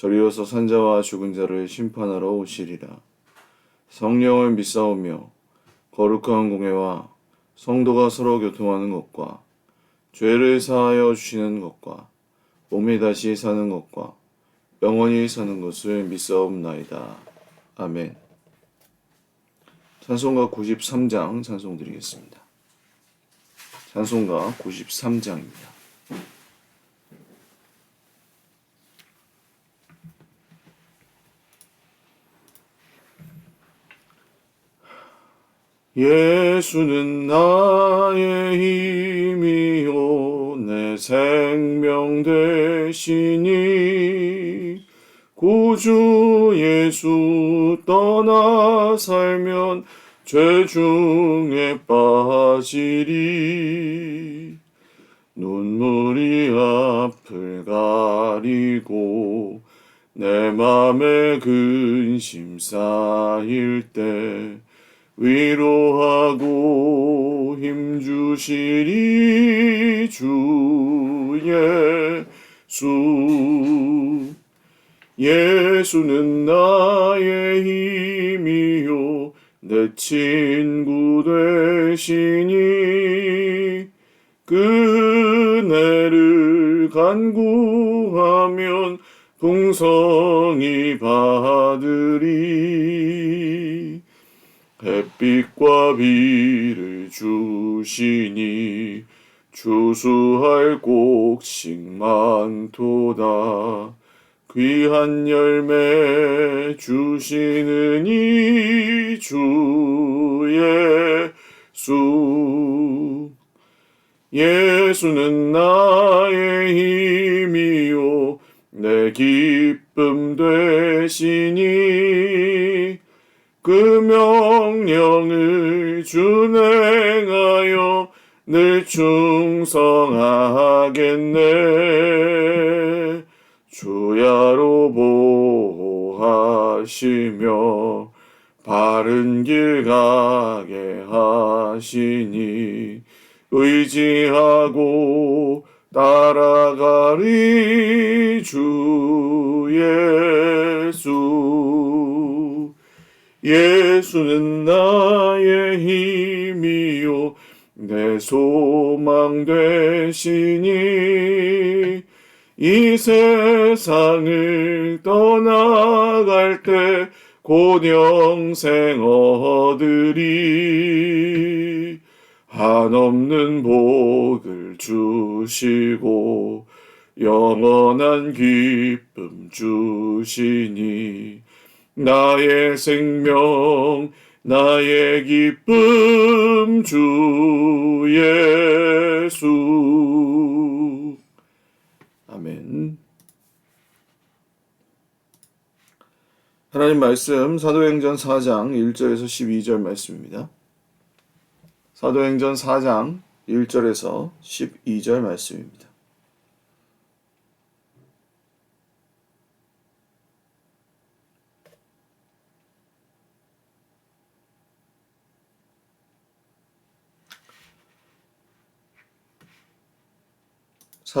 저리로서 산자와 죽은 자를 심판하러 오시리라. 성령을 믿사오며 거룩한 공회와 성도가 서로 교통하는 것과 죄를 사하여 주시는 것과 몸이 다시 사는 것과 영원히 사는 것을 믿사옵나이다. 아멘. 찬송가 93장 찬송 드리겠습니다. 찬송가 93장입니다. 예수는 나의 힘이요 내 생명 되시니 구주 예수 떠나 살면 죄 중에 빠지리. 눈물이 앞을 가리고 내 맘에 근심 쌓일 때힘 주시리 주 예수. 예수는 나의 힘이요 내 친구 되시니. 그네를 간구하면 풍성히 받으리. 햇 빛과 비를 주시니 주수할 곡식 많도다. 귀한 열매 주시느니 주 예수. 예수는 나의 힘이요. 내 기쁨 되시니 그 명령을 준행하여 늘 충성하겠네. 주야로 보호하시며 바른 길 가게 하시니 의지하고 따라가리 주 예수 예수는 나의 힘이요 내 소망 되시니. 이 세상을 떠나갈 때 곧 영생 얻으리 한없는 복을 주시고 영원한 기쁨 주시니 나의 생명 나의 기쁨 주 예수 아멘 하나님 말씀 사도행전 4장 1절에서 12절 말씀입니다. 사도행전 4장 1절에서 12절 말씀입니다.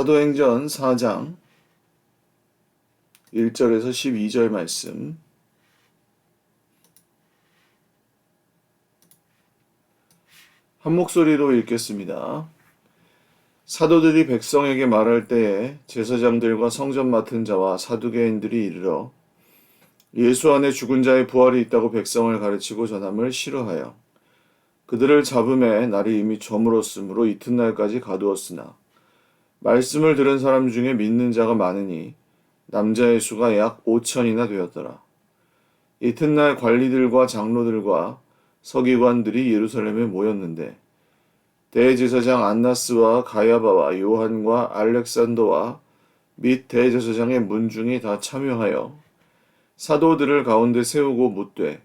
사도행전 4장 1절에서 12절 말씀 한 목소리로 읽겠습니다. 사도들이 백성에게 말할 때에 제사장들과 성전 맡은 자와 사두개인들이 이르러 예수 안에 죽은 자의 부활이 있다고 백성을 가르치고 전함을 싫어하여 그들을 잡음에 날이 이미 저물었으므로 이튿날까지 가두었으나 말씀을 들은 사람 중에 믿는 자가 많으니 남자의 수가 약 5천이나 되었더라. 이튿날 관리들과 장로들과 서기관들이 예루살렘에 모였는데 대제사장 안나스와 가야바와 요한과 알렉산더와 및 대제사장의 문중이 다 참여하여 사도들을 가운데 세우고 묻되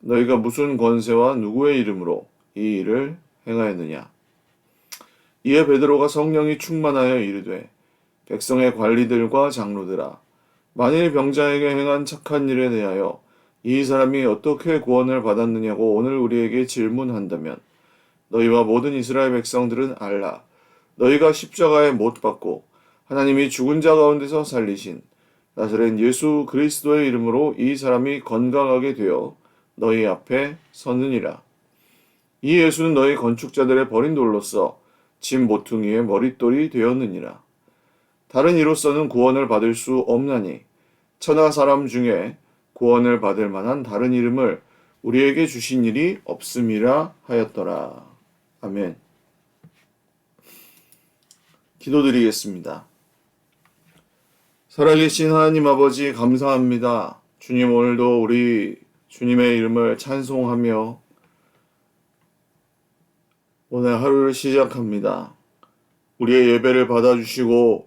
너희가 무슨 권세와 누구의 이름으로 이 일을 행하였느냐 이에 베드로가 성령이 충만하여 이르되 백성의 관리들과 장로들아 만일 병자에게 행한 착한 일에 대하여 이 사람이 어떻게 구원을 받았느냐고 오늘 우리에게 질문한다면 너희와 모든 이스라엘 백성들은 알라. 너희가 십자가에 못 박고 하나님이 죽은 자 가운데서 살리신 나사렛 예수 그리스도의 이름으로 이 사람이 건강하게 되어 너희 앞에 서느니라. 이 예수는 너희 건축자들의 버린 돌로서 진 모퉁이의 머릿돌이 되었느니라. 다른 이로서는 구원을 받을 수 없나니 천하 사람 중에 구원을 받을 만한 다른 이름을 우리에게 주신 일이 없음이라 하였더라. 아멘. 기도드리겠습니다. 살아계신 하나님 아버지 감사합니다. 주님 오늘도 우리 주님의 이름을 찬송하며 오늘 하루를 시작합니다. 우리의 예배를 받아주시고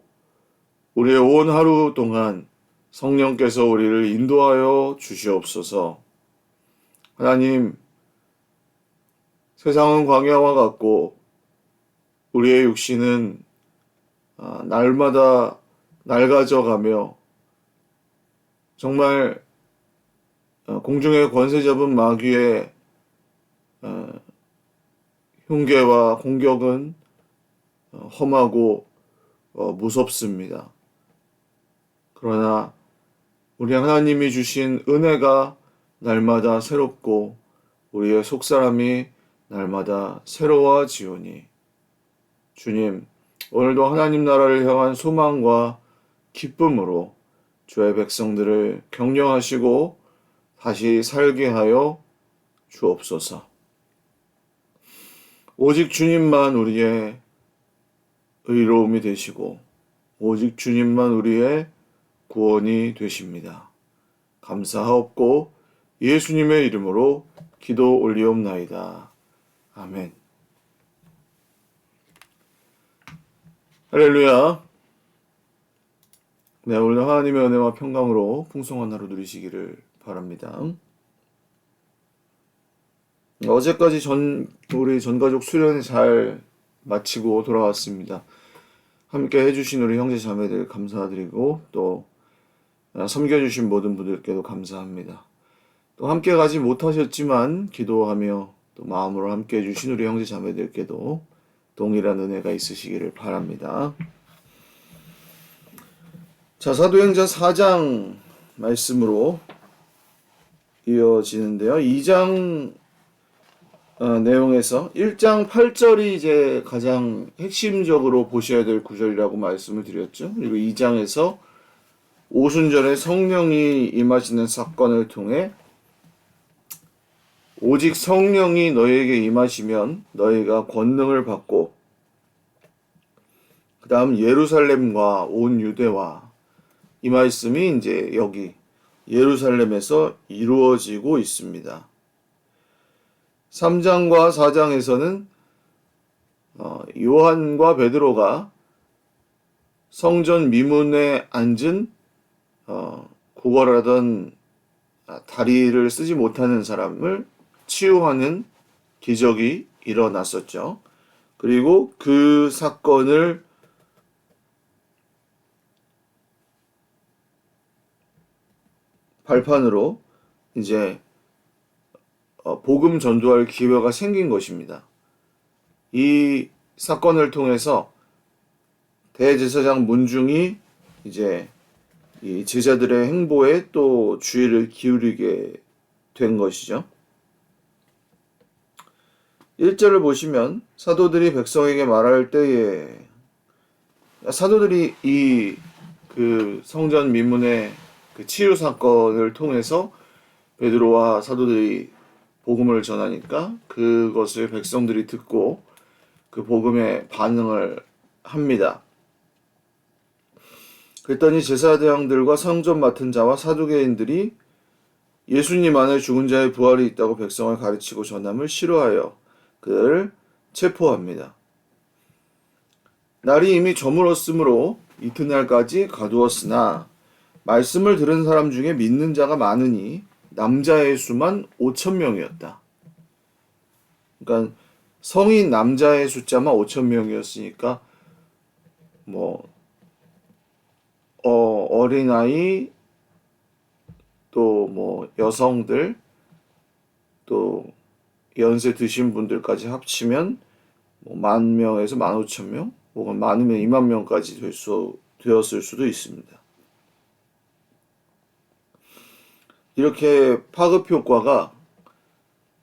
우리의 온 하루 동안 성령께서 우리를 인도하여 주시옵소서. 하나님, 세상은 광야와 같고 우리의 육신은 아, 날마다 낡아져 가며 정말 어, 공중의 권세 잡은 마귀의 어, 흉계와 공격은 어, 험하고 무섭습니다. 그러나 우리 하나님이 주신 은혜가 날마다 새롭고 우리의 속사람이 날마다 새로워지오니 주님 오늘도 하나님 나라를 향한 소망과 기쁨으로 주의 백성들을 격려하시고 다시 살게 하여 주옵소서. 오직 주님만 우리의 의로움이 되시고 오직 주님만 우리의 구원이 되십니다. 감사하옵고 예수님의 이름으로 기도 올리옵나이다. 아멘. 할렐루야. 네, 오늘도 하나님의 은혜와 평강으로 풍성한 하루 누리시기를 바랍니다. 어제까지 전, 우리 전가족 수련을 잘 마치고 돌아왔습니다. 함께 해주신 우리 형제 자매들 감사드리고 또 섬겨주신 모든 분들께도 감사합니다. 또 함께 가지 못하셨지만 기도하며 또 마음으로 함께 해주신 우리 형제 자매들께도 동일한 은혜가 있으시기를 바랍니다. 자, 사도행전 4장 말씀으로 이어지는데요. 2장 어, 내용에서 1장 8절이 이제 가장 핵심적으로 보셔야 될 구절이라고 말씀을 드렸죠. 그리고 2장에서 오순절에 성령이 임하시는 사건을 통해 오직 성령이 너희에게 임하시면 너희가 권능을 받고 그 다음 예루살렘과 온 유대와 이 말씀이 이제 여기 예루살렘에서 이루어지고 있습니다. 3장과 4장에서는 어, 요한과 베드로가 성전 미문에 앉은 어, 구걸하던 다리를 쓰지 못하는 사람을 치유하는 기적이 일어났었죠. 그리고 그 사건을 발판으로 이제 어, 복음 전도할 기회가 생긴 것입니다. 이 사건을 통해서 대제사장 문중이 이제 이 제자들의 행보에 또 주의를 기울이게 된 것이죠. 1절을 보시면 사도들이 백성에게 말할 때에 사도들이 이 그 성전 민문의 그 치유 사건을 통해서 베드로와 사도들이 복음을 전하니까 그것을 백성들이 듣고 그 복음에 반응을 합니다. 그랬더니 제사대왕들과 성전 맡은 자와 사두개인들이 예수님 안에 죽은 자의 부활이 있다고 백성을 가르치고 전함을 싫어하여 그를 체포합니다. 날이 이미 저물었으므로 이튿날까지 가두었으나 말씀을 들은 사람 중에 믿는 자가 많으니 남자의 수만 5천 명이었다. 그러니까 성인 남자의 숫자만 5천 명이었으니까 뭐 어, 어린아이 또 뭐 여성들 또 연세 드신 분들까지 합치면 뭐만 명에서 만 오천 명 혹은 많으면 2만 명까지 될 수, 되었을 수도 있습니다. 이렇게 파급 효과가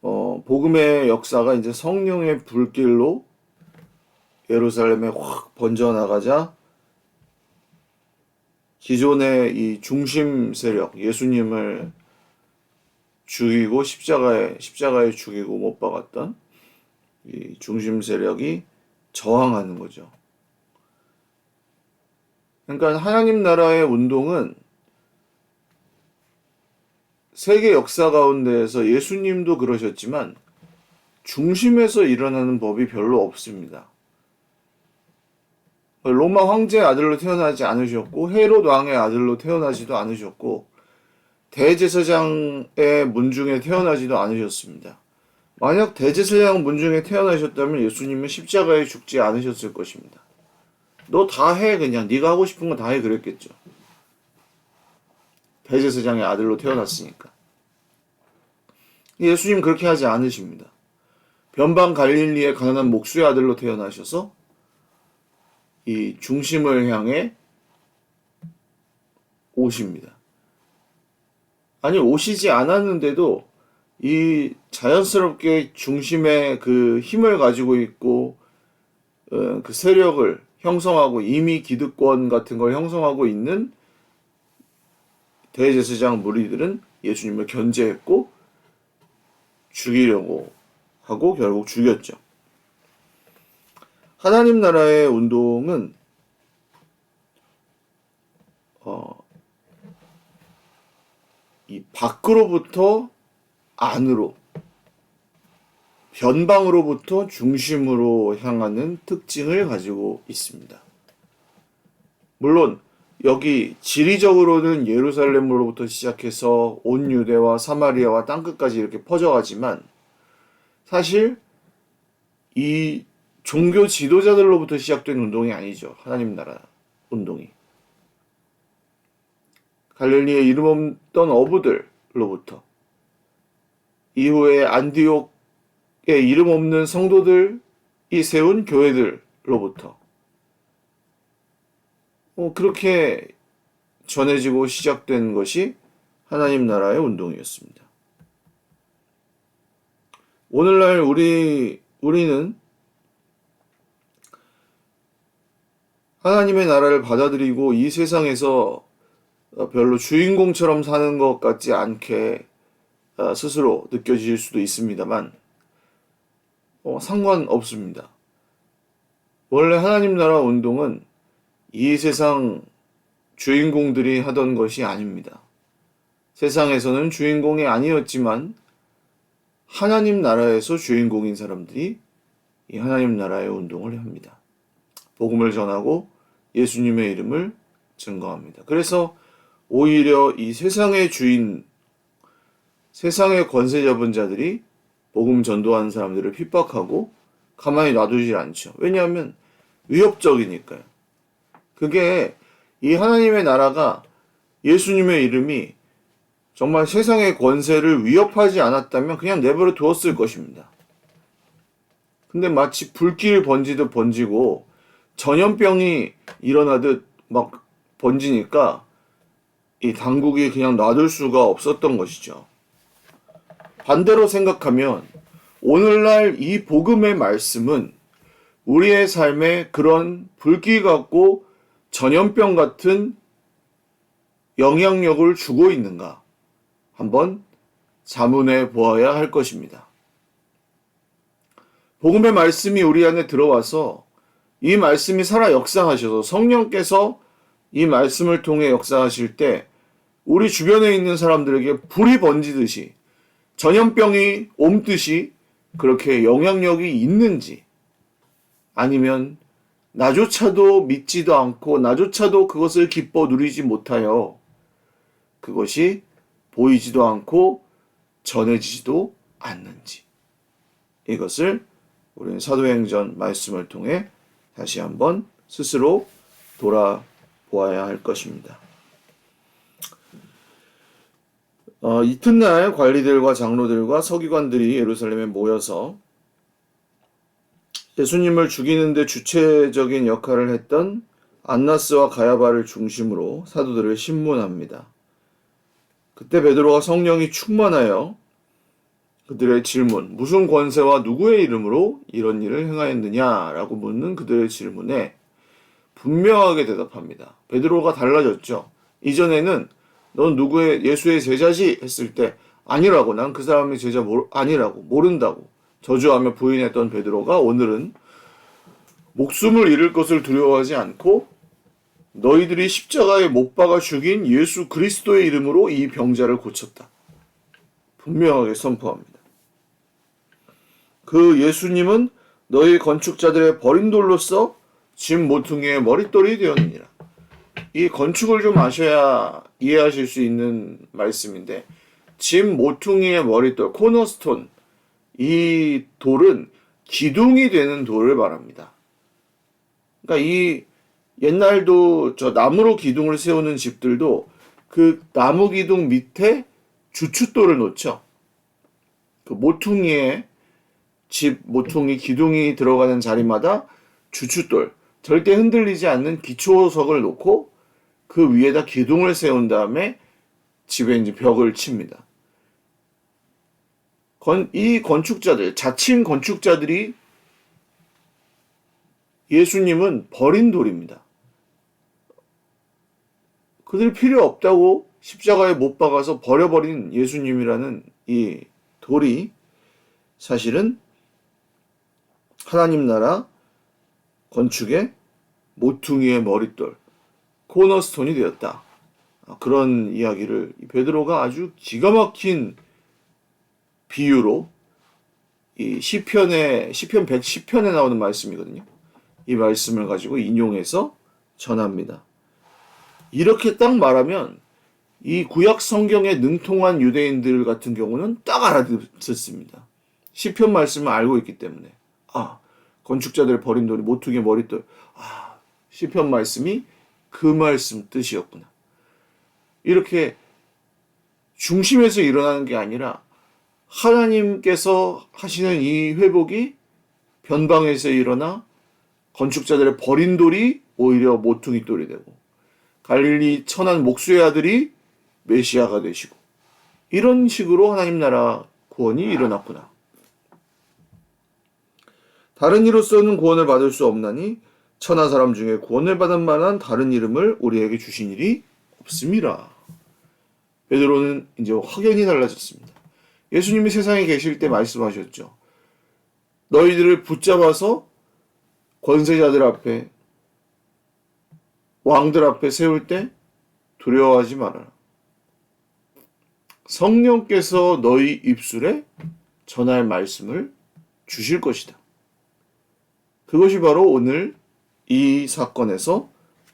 어, 복음의 역사가 이제 성령의 불길로 예루살렘에 확 번져나가자 기존의 이 중심 세력 예수님을 죽이고 십자가에 십자가에 죽이고 못 박았던 이 중심 세력이 저항하는 거죠. 그러니까 하나님 나라의 운동은 세계 역사 가운데에서 예수님도 그러셨지만 중심에서 일어나는 법이 별로 없습니다. 로마 황제의 아들로 태어나지 않으셨고 헤롯 왕의 아들로 태어나지도 않으셨고 대제사장의 문중에 태어나지도 않으셨습니다. 만약 대제사장 문중에 태어나셨다면 예수님은 십자가에 죽지 않으셨을 것입니다. 너 다 해 그냥 네가 하고 싶은 거 다 해 그랬겠죠. 대제사장의 아들로 태어났으니까. 예수님 그렇게 하지 않으십니다. 변방 갈릴리의 가난한 목수의 아들로 태어나셔서 이 중심을 향해 오십니다. 아니 오시지 않았는데도 이 자연스럽게 중심의 그 힘을 가지고 있고 어, 그 세력을 형성하고 이미 기득권 같은 걸 형성하고 있는 대제사장 무리들은 예수님을 견제했고 죽이려고 하고 결국 죽였죠. 하나님 나라의 운동은 어, 이 밖으로부터 안으로 변방으로부터 중심으로 향하는 특징을 가지고 있습니다. 물론 여기 지리적으로는 예루살렘으로부터 시작해서 온 유대와 사마리아와 땅끝까지 이렇게 퍼져가지만 사실 이 종교 지도자들로부터 시작된 운동이 아니죠. 하나님 나라 운동이. 갈릴리에 이름 없던 어부들로부터 이후에 안디옥에 이름 없는 성도들이 세운 교회들로부터 어, 그렇게 전해지고 시작된 것이 하나님 나라의 운동이었습니다. 오늘날 우리 우리는 하나님의 나라를 받아들이고 이 세상에서 별로 주인공처럼 사는 것 같지 않게 어, 스스로 느껴질 수도 있습니다만 어, 상관없습니다. 원래 하나님 나라 운동은 이 세상 주인공들이 하던 것이 아닙니다. 세상에서는 주인공이 아니었지만 하나님 나라에서 주인공인 사람들이 이 하나님 나라의 운동을 합니다. 복음을 전하고 예수님의 이름을 증거합니다. 그래서 오히려 이 세상의 주인, 세상의 권세 잡은 자들이 복음 전도하는 사람들을 핍박하고 가만히 놔두질 않죠. 왜냐하면 위협적이니까요. 그게 이 하나님의 나라가 예수님의 이름이 정말 세상의 권세를 위협하지 않았다면 그냥 내버려 두었을 것입니다. 근데 마치 불길 번지듯 번지고 전염병이 일어나듯 막 번지니까 이 당국이 그냥 놔둘 수가 없었던 것이죠. 반대로 생각하면 오늘날 이 복음의 말씀은 우리의 삶에 그런 불길 같고 전염병 같은 영향력을 주고 있는가 한번 자문해 보아야 할 것입니다. 복음의 말씀이 우리 안에 들어와서 이 말씀이 살아 역사하셔서 성령께서 이 말씀을 통해 역사하실 때 우리 주변에 있는 사람들에게 불이 번지듯이 전염병이 옮듯이 그렇게 영향력이 있는지 아니면 나조차도 믿지도 않고 나조차도 그것을 기뻐 누리지 못하여 그것이 보이지도 않고 전해지지도 않는지 이것을 우리는 사도행전 말씀을 통해 다시 한번 스스로 돌아보아야 할 것입니다. 어, 이튿날 관리들과 장로들과 서기관들이 예루살렘에 모여서 예수님을 죽이는데 주체적인 역할을 했던 안나스와 가야바를 중심으로 사도들을 신문합니다. 그때 베드로가 성령이 충만하여 그들의 질문, 무슨 권세와 누구의 이름으로 이런 일을 행하였느냐라고 묻는 그들의 질문에 분명하게 대답합니다. 베드로가 달라졌죠. 이전에는 넌 누구의 예수의 제자지 했을 때 아니라고 난 그 사람의 제자 모, 아니라고 모른다고 저주하며 부인했던 베드로가 오늘은 목숨을 잃을 것을 두려워하지 않고 너희들이 십자가에 못 박아 죽인 예수 그리스도의 이름으로 이 병자를 고쳤다. 분명하게 선포합니다. 그 예수님은 너희 건축자들의 버린 돌로서 짐 모퉁이의 머릿돌이 되었느니라. 이 건축을 좀 아셔야 이해하실 수 있는 말씀인데 짐 모퉁이의 머릿돌 코너스톤 이 돌은 기둥이 되는 돌을 말합니다. 그러니까 이 옛날도 저 나무로 기둥을 세우는 집들도 그 나무 기둥 밑에 주춧돌을 놓죠. 그 모퉁이에 집 모퉁이 기둥이 들어가는 자리마다 주춧돌 절대 흔들리지 않는 기초석을 놓고 그 위에다 기둥을 세운 다음에 집에 이제 벽을 칩니다. 건, 이 건축자들, 자칭 건축자들이 예수님은 버린 돌입니다. 그들이 필요 없다고 십자가에 못 박아서 버려버린 예수님이라는 이 돌이 사실은 하나님 나라 건축의 모퉁이의 머릿돌, 코너스톤이 되었다. 그런 이야기를 베드로가 아주 기가 막힌 비유로 이 시편에 시편 110편에 나오는 말씀이거든요. 이 말씀을 가지고 인용해서 전합니다. 이렇게 딱 말하면 이 구약 성경에 능통한 유대인들 같은 경우는 딱 알아듣습니다. 시편 말씀을 알고 있기 때문에 아 건축자들 버린 돌이 모퉁이 머릿돌 아 시편 말씀이 그 말씀 뜻이었구나. 이렇게 중심에서 일어나는 게 아니라 하나님께서 하시는 이 회복이 변방에서 일어나 건축자들의 버린 돌이 오히려 모퉁이 돌이 되고 갈릴리 천한 목수의 아들이 메시아가 되시고 이런 식으로 하나님 나라 구원이 일어났구나. 다른 이로서는 구원을 받을 수 없나니 천하 사람 중에 구원을 받은 만한 다른 이름을 우리에게 주신 일이 없습니다. 베드로는 이제 확연히 달라졌습니다. 예수님이 세상에 계실 때 말씀하셨죠. 너희들을 붙잡아서 권세자들 앞에 왕들 앞에 세울 때 두려워하지 말아라. 성령께서 너희 입술에 전할 말씀을 주실 것이다. 그것이 바로 오늘 이 사건에서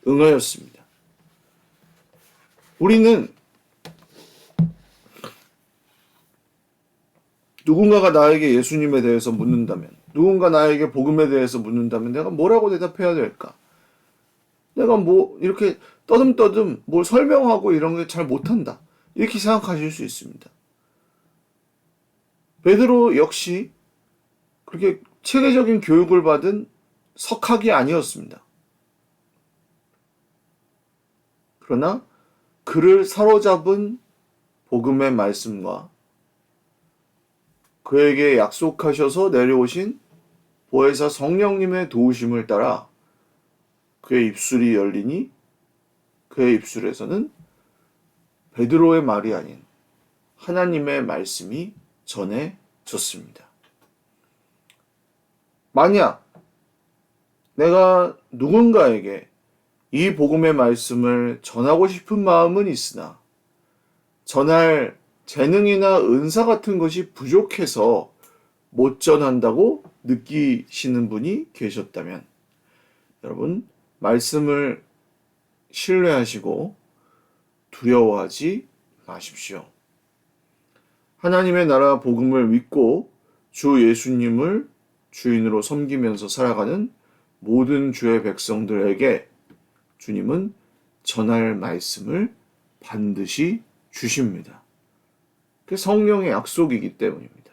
응하였습니다. 우리는 누군가가 나에게 예수님에 대해서 묻는다면, 누군가 나에게 복음에 대해서 묻는다면 내가 뭐라고 대답해야 될까? 내가 뭐 이렇게 떠듬떠듬 뭘 설명하고 이런 게 잘 못한다. 이렇게 생각하실 수 있습니다. 베드로 역시 그렇게 체계적인 교육을 받은 석학이 아니었습니다. 그러나 그를 사로잡은 복음의 말씀과 그에게 약속하셔서 내려오신 보혜사 성령님의 도우심을 따라 그의 입술이 열리니 그의 입술에서는 베드로의 말이 아닌 하나님의 말씀이 전해졌습니다. 만약 내가 누군가에게 이 복음의 말씀을 전하고 싶은 마음은 있으나 전할 재능이나 은사 같은 것이 부족해서 못 전한다고 느끼시는 분이 계셨다면 여러분 말씀을 신뢰하시고 두려워하지 마십시오. 하나님의 나라 복음을 믿고 주 예수님을 주인으로 섬기면서 살아가는 모든 주의 백성들에게 주님은 전할 말씀을 반드시 주십니다. 그 성령의 약속이기 때문입니다.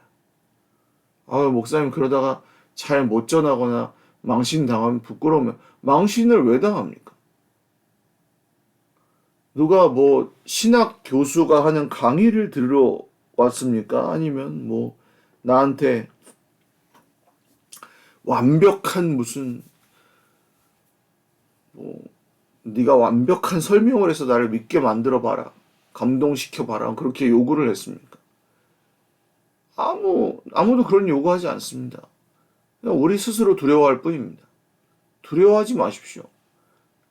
아, 목사님 그러다가 잘 못 전하거나 망신 당하면 부끄러우면 망신을 왜 당합니까? 누가 뭐 신학 교수가 하는 강의를 들으러 왔습니까? 아니면 뭐 나한테 완벽한 무슨 뭐 네가 완벽한 설명을 해서 나를 믿게 만들어 봐라. 감동시켜 봐라. 그렇게 요구를 했습니까? 아무 아무도 그런 요구하지 않습니다. 우리 스스로 두려워할 뿐입니다. 두려워하지 마십시오.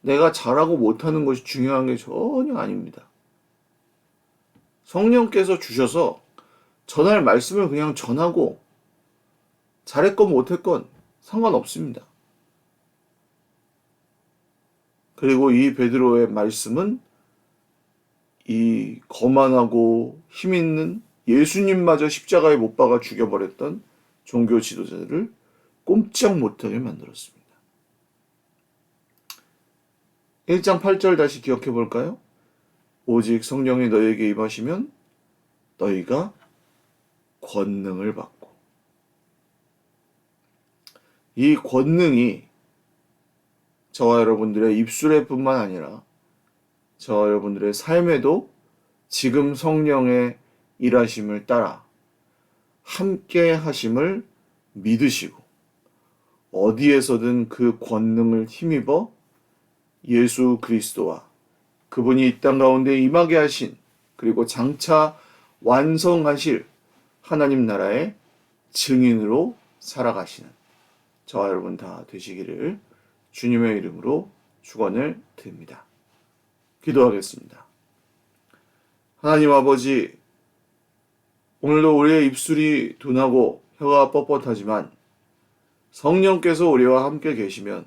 내가 잘하고 못하는 것이 중요한 게 전혀 아닙니다. 성령께서 주셔서 전할 말씀을 그냥 전하고 잘했건 못했건 상관없습니다. 그리고 이 베드로의 말씀은 이 거만하고 힘 있는 예수님마저 십자가에 못 박아 죽여버렸던 종교 지도자들을 꼼짝 못하게 만들었습니다. 1장 8절 다시 기억해 볼까요? 오직 성령이 너에게 임하시면 너희가 권능을 받고 이 권능이 저와 여러분들의 입술에 뿐만 아니라 저와 여러분들의 삶에도 지금 성령의 일하심을 따라 함께 하심을 믿으시고 어디에서든 그 권능을 힘입어 예수 그리스도와 그분이 이 땅 가운데 임하게 하신 그리고 장차 완성하실 하나님 나라의 증인으로 살아가시는 저와 여러분 다 되시기를 주님의 이름으로 축원을 드립니다. 기도하겠습니다. 하나님 아버지 오늘도 우리의 입술이 둔하고 혀가 뻣뻣하지만 성령께서 우리와 함께 계시면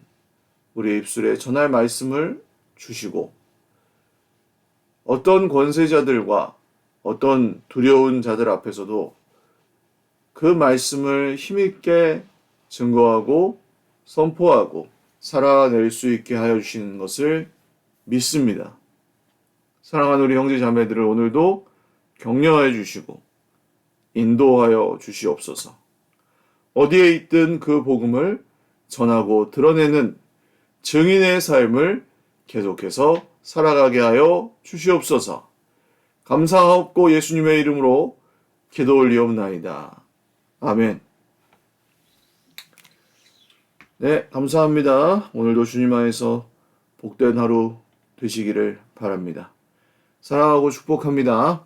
우리의 입술에 전할 말씀을 주시고 어떤 권세자들과 어떤 두려운 자들 앞에서도 그 말씀을 힘있게 증거하고 선포하고 살아낼 수 있게 하여 주시는 것을 믿습니다. 사랑하는 우리 형제 자매들을 오늘도 격려하여 주시고 인도하여 주시옵소서. 어디에 있든 그 복음을 전하고 드러내는 증인의 삶을 계속해서 살아가게 하여 주시옵소서. 감사하옵고 예수님의 이름으로 기도 올리옵나이다. 아멘. 네, 감사합니다. 오늘도 주님 안에서 복된 하루 되시기를 바랍니다. 사랑하고 축복합니다.